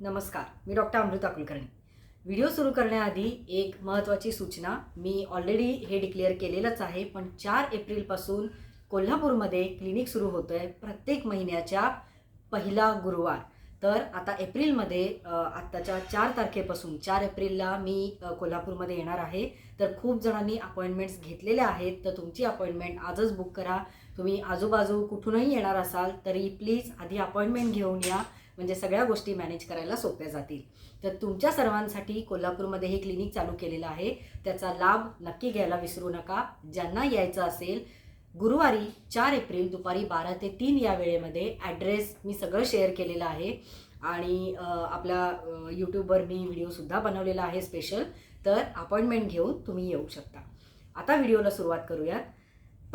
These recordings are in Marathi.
नमस्कार मी डॉक्टर अमृता कुलकर्णी व्हिडिओ सुरू करण्याआधी एक महत्त्वाची सूचना मी ऑलरेडी हे डिक्लेअर केलेलंच आहे पण चार एप्रिलपासून कोल्हापूरमध्ये क्लिनिक सुरू होतं आहे प्रत्येक महिन्याच्या पहिला गुरुवार. तर आता एप्रिलमध्ये आत्ताच्या चार तारखेपासून चार एप्रिलला मी कोल्हापूरमध्ये येणार आहे. तर खूप जणांनी अपॉइंटमेंट्स घेतलेल्या आहेत तर तुमची अपॉइंटमेंट आजच बुक करा. तुम्ही आजूबाजू कुठूनही येणार असाल तरी प्लीज आधी अपॉइंटमेंट घेऊन या. म्हणजे सगळ्या गोष्टी मॅनेज करायला सोप्या जातील. तर तुमच्या सर्वांसाठी कोल्हापूरमध्ये हे क्लिनिक चालू केलेलं आहे. त्याचा लाभ नक्की घ्यायला विसरू नका. ज्यांना यायचं असेल गुरुवारी चार एप्रिल दुपारी बारा ते तीन या वेळेमध्ये ॲड्रेस मी सगळं शेअर केलेलं आहे. आणि आपला आपल्या यूट्यूबवर मी व्हिडिओसुद्धा बनवलेला आहे स्पेशल तर अपॉइंटमेंट घेऊन तुम्ही येऊ शकता. आता व्हिडिओला सुरुवात करूयात.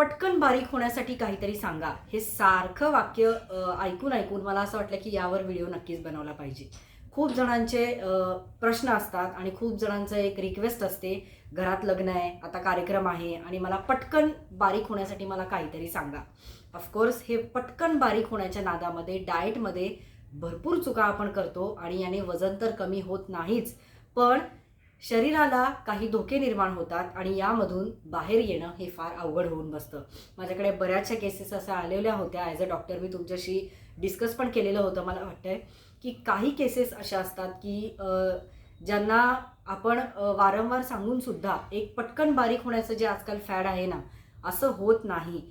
पटकन बारीक होण्यासाठी काहीतरी सांगा. हे सारखं वाक्य ऐकून ऐकून मला असं वाटलं की यावर व्हिडिओ नक्कीच बनवला पाहिजे. खूप जणांचे प्रश्न असतात आणि खूप जणांचं एक रिक्वेस्ट असते घरात लग्न आहे आता कार्यक्रम आहे आणि मला पटकन बारीक होण्यासाठी मला काहीतरी सांगा. ऑफकोर्स हे पटकन बारीक होण्याच्या नादामध्ये डाएटमध्ये भरपूर चुका आपण करतो आणि याने वजन तर कमी होत नाहीच. पण शरीराला काही धोके निर्माण होतात आणि यामधून बाहेर येणं हे फार अवघड होऊन बसतं. माझ्याकडे बऱ्याचशा केसेस अशा आलेल्या होत्या. ॲज अ डॉक्टर मी तुमच्याशी डिस्कस पण केलेलं होतं. मला वाटतंय की काही केसेस अशा असतात की ज्यांना आपण वारंवार सांगूनसुद्धा एक पटकन बारीक होण्याचं जे आजकाल फॅड आहे ना असं होत नाही.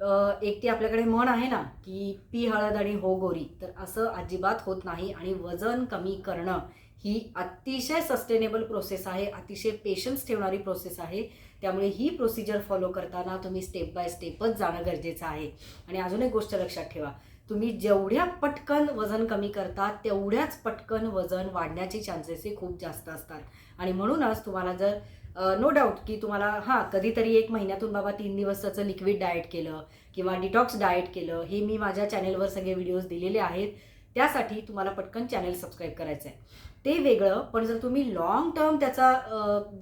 एक ती आपल्याकडे म्हण आहे ना की पी हळद आणि हो गोरी तर असं अजिबात होत नाही आणि वजन कमी करणं ही अतिशय सस्टेनेबल प्रोसेस आहे अतिशय पेशन्स ठेवणारी प्रोसेस आहे. त्यामुळे ही प्रोसिजर फॉलो करताना तुम्ही स्टेप बाय स्टेपच जाणं गरजेचं आहे. आणि अजून एक गोष्ट लक्षात ठेवा तुम्ही जेवढ्या पटकन वजन कमी करता तेवढ्याच पटकन वजन वाढण्याचे चान्सेस हे खूप जास्त असतात. आणि म्हणूनच तुम्हाला जर नो डाऊट की तुम्हाला हां कधीतरी एक महिन्यातून बाबा तीन दिवस त्याचं लिक्विड डाएट केलं किंवा डिटॉक्स डाएट केलं हे मी माझ्या चॅनेलवर सगळे व्हिडिओज दिलेले आहेत. त्यासाठी तुम्हाला पटकन चॅनेल सबस्क्राईब करायचं आहे ते वेगळं पण जर तुम्ही लॉंग टर्म त्याचा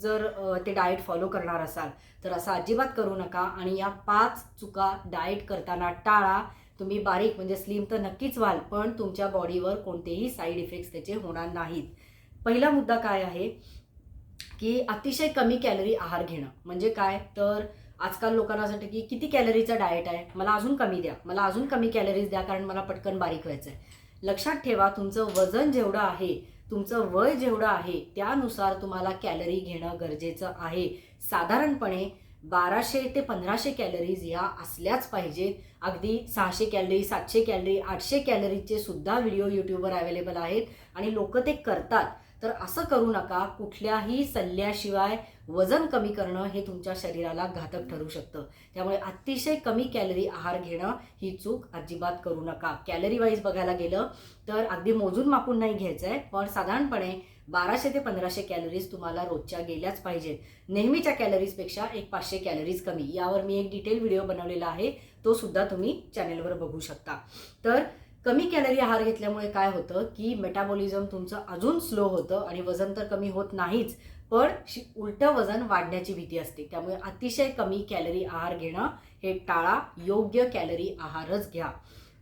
जर ते डाएट फॉलो करणार असाल तर असं अजिबात करू नका. आणि या पाच चुका डाएट करताना टाळा. तुम्ही बारीक म्हणजे स्लिम तर नक्कीच व्हाल पण तुमच्या बॉडीवर कोणतेही साईड इफेक्ट्स त्याचे होणार नाहीत. पहिला मुद्दा काय आहे? की अतिशय कमी कॅलरी आहार घेणं. म्हणजे काय? तर आजकाल लोकांना असं वाटतं की किती कॅलरीचा डाएट आहे? मला अजून कमी द्या. मला अजून कमी कॅलरीज द्या कारण मला पटकन बारीक व्हायचं आहे लक्षात ठेवा तुमचं वजन जेवढं आहे तुमचं वय जेवढं आहे त्यानुसार तुम्हाला कॅलरी घेणं गरजेचं आहे. साधारणपणे बाराशे ते पंधराशे कॅलरीज या असल्याच पाहिजेत अगदी सहाशे कॅलरी सातशे कॅलरी आठशे कॅलरीचे सुद्धा व्हिडिओ यूट्यूबवर अवेलेबल आहेत आणि लोक ते करतात. तर असं करू नका कुठल्याही सल्ल्याशिवाय वजन कमी करणं हे तुमच्या शरीराला घातक ठरू शकतं. त्यामुळे अतिशय कमी कॅलरी आहार घेणं ही चूक अजिबात करू नका. कॅलरी वाईज बघायला गेलं तर अगदी मोजून मापून नाही घ्यायचं आहे पण साधारणपणे बाराशे ते पंधराशे कॅलरीज तुम्हाला रोजच्या गेल्याच पाहिजेत. नेहमीच्या कॅलरीजपेक्षा एक पाचशे कॅलरीज कमी. यावर मी एक डिटेल व्हिडिओ बनवलेला आहे. तो सुद्धा तुम्ही चॅनेलवर बघू शकता. तर कमी कॅलरी आहार घेतल्यामुळे काय होतं की मेटाबॉलिझम तुमचं अजून स्लो होतं आणि वजन तर कमी होत नाहीच पण उलटं वजन वाढण्याची भीती असते. त्यामुळे अतिशय कमी कॅलरी आहार घेणं हे टाळा योग्य कॅलरी आहारच घ्या.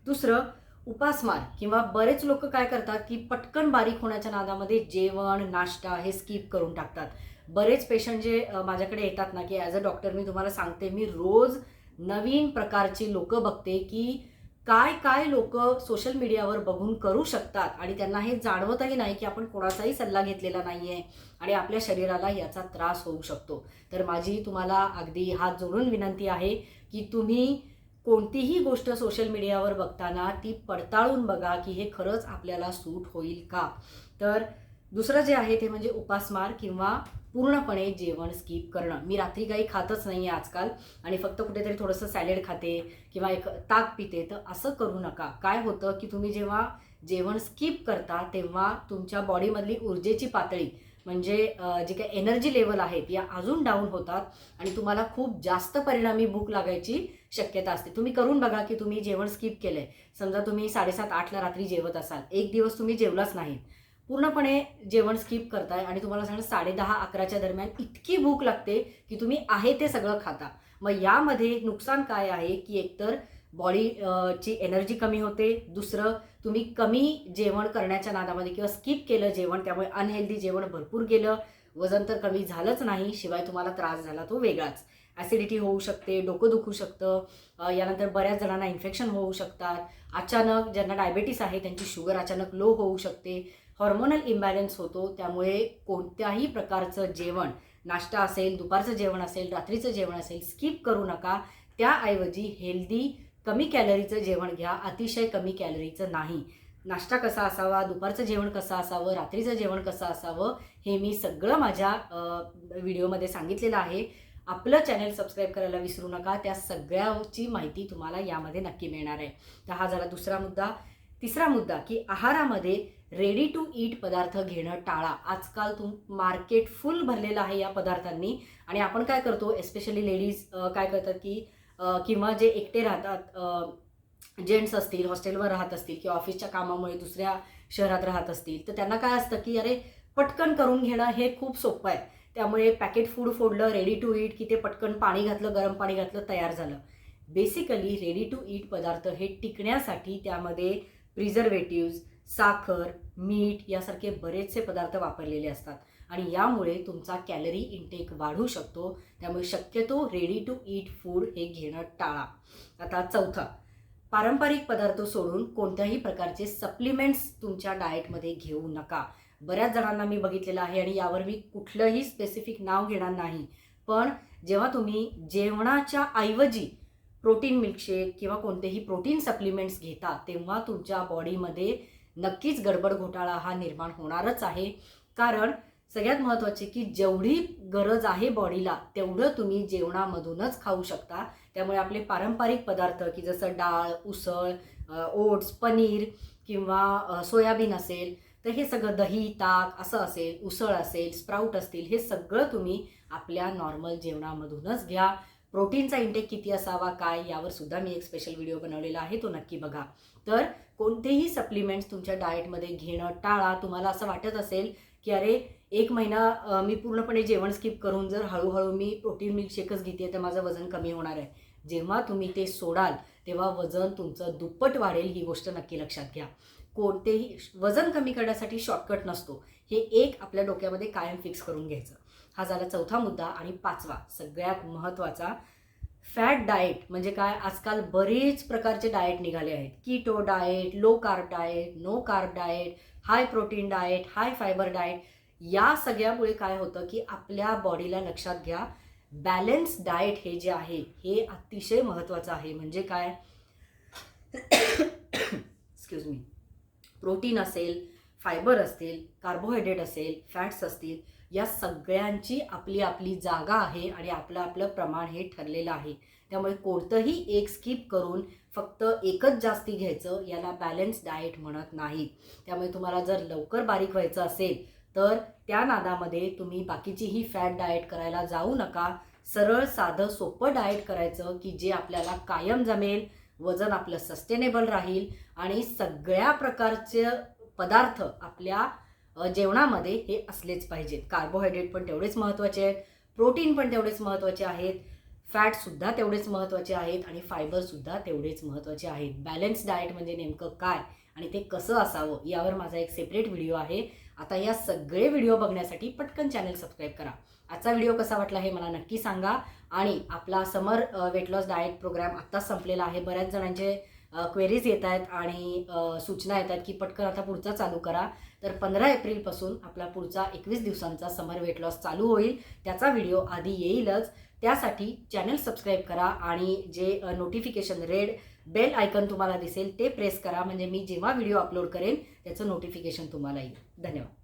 दुसरं उपासमार किंवा बरेच लोक काय करतात की पटकन बारीक होण्याच्या नादामध्ये जेवण नाश्ता हे स्किप करून टाकतात. बरेच पेशंट जे माझ्याकडे येतात ना की ॲज अ डॉक्टर मी तुम्हाला सांगते मी रोज नवीन प्रकारची लोकं बघते की काय काय लोक सोशल मीडियावर बघून करू शकतात? आणि त्यांना हे जाणवतही नाही की आपण कोणाचाही सल्ला घेतलेला नाही आहे आणि आपल्या शरीराला याचा त्रास होऊ शकतो. तर माझी तुम्हाला अगदी हात जोडून विनंती आहे की तुम्ही कोणतीही गोष्ट सोशल मीडियावर बघताना ती पडताळून बघा की हे खरंच आपल्याला सूट होईल का? तर दुसरं जे आहे ते म्हणजे उपासमार किंवा पूर्णपणे जेवण स्किप करणं. मी रात्री काही खातच नाही आहे आजकाल आणि फक्त कुठेतरी थोडंसं सॅलेड खाते किंवा एक ताक पिते तर असं करू नका. काय होतं की तुम्ही जेव्हा जेवण स्किप करता तेव्हा तुमच्या बॉडीमधली ऊर्जेची पातळी म्हणजे जे काही एनर्जी लेवल आहेत या अजून डाऊन होतात आणि तुम्हाला खूप जास्त परिणामी भूक लागायची शक्यता असते. तुम्ही करून बघा की तुम्ही जेवण स्किप केलंय. समजा तुम्ही साडेसात आठला रात्री जेवत असाल. एक दिवस तुम्ही जेवलाच नाही. पूर्णपणे जेवण स्किप करताय आणि तुम्हाला सांगा साडेदहा अकराच्या दरम्यान इतकी भूक लागते की तुम्ही आहे ते सगळं खाता. मग यामध्ये नुकसान काय आहे की एकतर बॉडी ची एनर्जी कमी होते दुसरं तुम्ही कमी जेवण करण्याच्या नादामध्ये किंवा स्किप केलं जेवण त्यामुळे अनहेल्दी जेवण भरपूर गेलं वजन तर कमी झालंच नाही शिवाय तुम्हाला त्रास झाला तो वेगळाच. ॲसिडिटी होऊ शकते डोकं दुखू शकतं यानंतर बऱ्याच जणांना इन्फेक्शन होऊ शकतात. अचानक ज्यांना डायबेटीस आहे त्यांची शुगर अचानक लो होऊ शकते. हॉर्मोनल इम्बॅलन्स होतो त्यामुळे कोणत्याही प्रकारचं जेवण नाश्ता असेल दुपारचं जेवण असेल रात्रीचं जेवण असेल स्किप करू नका. त्याऐवजी हेल्दी कमी कॅलरीचं जेवण घ्या अतिशय कमी कॅलरीचं नाही. नाश्ता कसा असावा दुपारचं जेवण कसं असावं रात्रीचं जेवण कसं असावं हे मी सगळं माझ्या व्हिडिओमध्ये सांगितलेलं आहे. आपलं चॅनल सबस्क्राईब करायला विसरू नका. त्या सगळ्याची माहिती तुम्हाला यामध्ये नक्की मिळणार आहे. तर हा झाला दुसरा मुद्दा. तिसरा मुद्दा की आहारामध्ये रेडी टू ईट पदार्थ घेणं टाळा. आजकाल तुम मार्केट फुल भरलेलं आहे या पदार्थांनी. आणि आपण काय करतो एस्पेशली लेडीज काय करतात की किंवा जे एकटे राहतात जेंट्स असतील हॉस्टेलवर राहत असतील किंवा ऑफिसच्या कामामुळे दुसऱ्या शहरात राहत असतील तर त्यांना काय असतं की अरे पटकन करून घेणं हे खूप सोपं आहे. त्यामुळे पॅकेट फूड फोडलं रेडी टू ईट की ते पटकन पाणी घातलं गरम पाणी घातलं तयार झालं. बेसिकली रेडी टू ईट पदार्थ हे टिकण्यासाठी त्यामध्ये प्रिझर्वेटिव्ज साखर मीठ यासारखे बरेचसे पदार्थ वापरलेले असतात. आणि यामुळे तुमचा कॅलरी इंटेक वाढू शकतो. त्यामुळे शक्यतो रेडी टू ईट फूड हे घेणं टाळा. आता चौथा. पारंपरिक पदार्थ सोडून कोणत्याही प्रकारचे सप्लिमेंट्स तुमच्या डाएटमध्ये घेऊ नका. बऱ्याच जणांना मी बघितलेलं आहे आणि यावर मी कुठलंही स्पेसिफिक नाव घेणार नाही. पण जेव्हा तुम्ही जेवणाच्या ऐवजी प्रोटीन मिल्कशेक किंवा कोणतेही प्रोटीन सप्लिमेंट्स घेता तेव्हा तुमच्या बॉडीमध्ये नक्कीच गडबड घोटाळा हा निर्माण होणारच आहे. कारण सगळ्यात महत्त्वाचे की जेवढी गरज आहे बॉडीला तेवढं तुम्ही जेवणामधूनच खाऊ शकता. त्यामुळे आपले पारंपरिक पदार्थ की जसं डाळ उसळ ओट्स पनीर किंवा सोयाबीन असेल तर हे सगळं दही ताक असं असेल उसळ असेल स्प्राऊट असतील हे सगळं तुम्ही आपल्या नॉर्मल जेवणामधूनच घ्या. प्रोटीनचा इंटेक किती असावा काय यावर सुद्धा मी एक स्पेशल व्हिडिओ बनवलेला आहे तो नक्की बघा. तर कोणतेही सप्लिमेंट्स तुमच्या डाएटमध्ये घेणं टाळा. तुम्हाला असं वाटत असेल की अरे एक महिना मी पूर्णपणे जेवण स्किप करून जर हळूहळू मी प्रोटीन मिल्कशेकच घेते तर माझं वजन कमी होणार आहे. जेव्हा तुम्ही ते सोडाल तेव्हा वजन तुमचं दुप्पट वाढेल ही गोष्ट नक्की लक्षात घ्या. कोणतेही वजन कमी करण्यासाठी शॉर्टकट नसतो. हे एक आपल्या डोक्यामध्ये कायम फिक्स करून घ्यायचं. हा झाला चौथा मुद्दा आणि पाचवा सगळ्यात महत्त्वाचा फॅट डाएट म्हणजे काय? आजकाल बरेच प्रकारचे डाएट निघाले आहेत. Keto diet low carb diet no carb diet high protein diet high fibre diet. या सगळ्यामुळे काय होतं की आपल्या बॉडीला लक्षात घ्या बॅलन्स डाएट हे जे आहे हे अतिशय महत्त्वाचं आहे. म्हणजे काय? एक्सक्यूज मी प्रोटीन असेल फायबर असतील कार्बोहायड्रेट असेल फॅट्स असतील या सगळ्यांची आपली आपली जागा आहे आणि आपलं आपलं प्रमाण हे ठरलेलं आहे. त्यामुळे कोणतंही एक स्किप करून फक्त एकच जास्ती घ्यायचं याला बॅलन्स डाएट म्हणत नाही. त्यामुळे तुम्हाला जर लवकर बारीक व्हायचं असेल तर त्या नादामध्ये तुम्ही बाकीचीही फॅट डाएट करायला जाऊ नका. सरळ साधं सोपं डाएट करायचं की जे आपल्याला कायम जमेल वजन आपलं सस्टेनेबल राहील आणि सगळ्या प्रकारचे पदार्थ आपल्या जेवणामध्ये हे असलेच पाहिजेत. कार्बोहायड्रेट पण तेवढेच महत्त्वाचे आहेत. प्रोटीन पण तेवढेच महत्त्वाचे आहेत. फॅटसुद्धा तेवढेच महत्त्वाचे आहेत आणि फायबरसुद्धा तेवढेच महत्त्वाचे आहेत. बॅलन्स डाएट म्हणजे नेमकं काय आणि ते कसं असावं यावर माझा एक सेपरेट व्हिडिओ आहे. आता या सगळे व्हिडिओ बघण्यासाठी पटकन चॅनल सबस्क्राईब करा. आजचा व्हिडिओ कसा वाटला हे मला नक्की सांगा. आणि आपला summer weight loss diet programme आत्ताच संपलेला आहे. बऱ्याच जणांचे क्वेरीज येत आहेत आणि सूचना येत आहेत की पटकन आता पुढचा चालू करा. तर पंधरा एप्रिलपासून आपला पुढचा एकवीस दिवसांचा समर वेट लॉस चालू होईल. त्याचा व्हिडिओ आधी येईलच. त्यासाठी चॅनल सबस्क्राईब करा आणि जे नोटिफिकेशन रेड बेल आयकन तुम्हाला दिसेल ते प्रेस करा. म्हणजे मी जेव्हा व्हिडिओ अपलोड करेन त्याचं नोटिफिकेशन तुम्हाला येईल. धन्यवाद.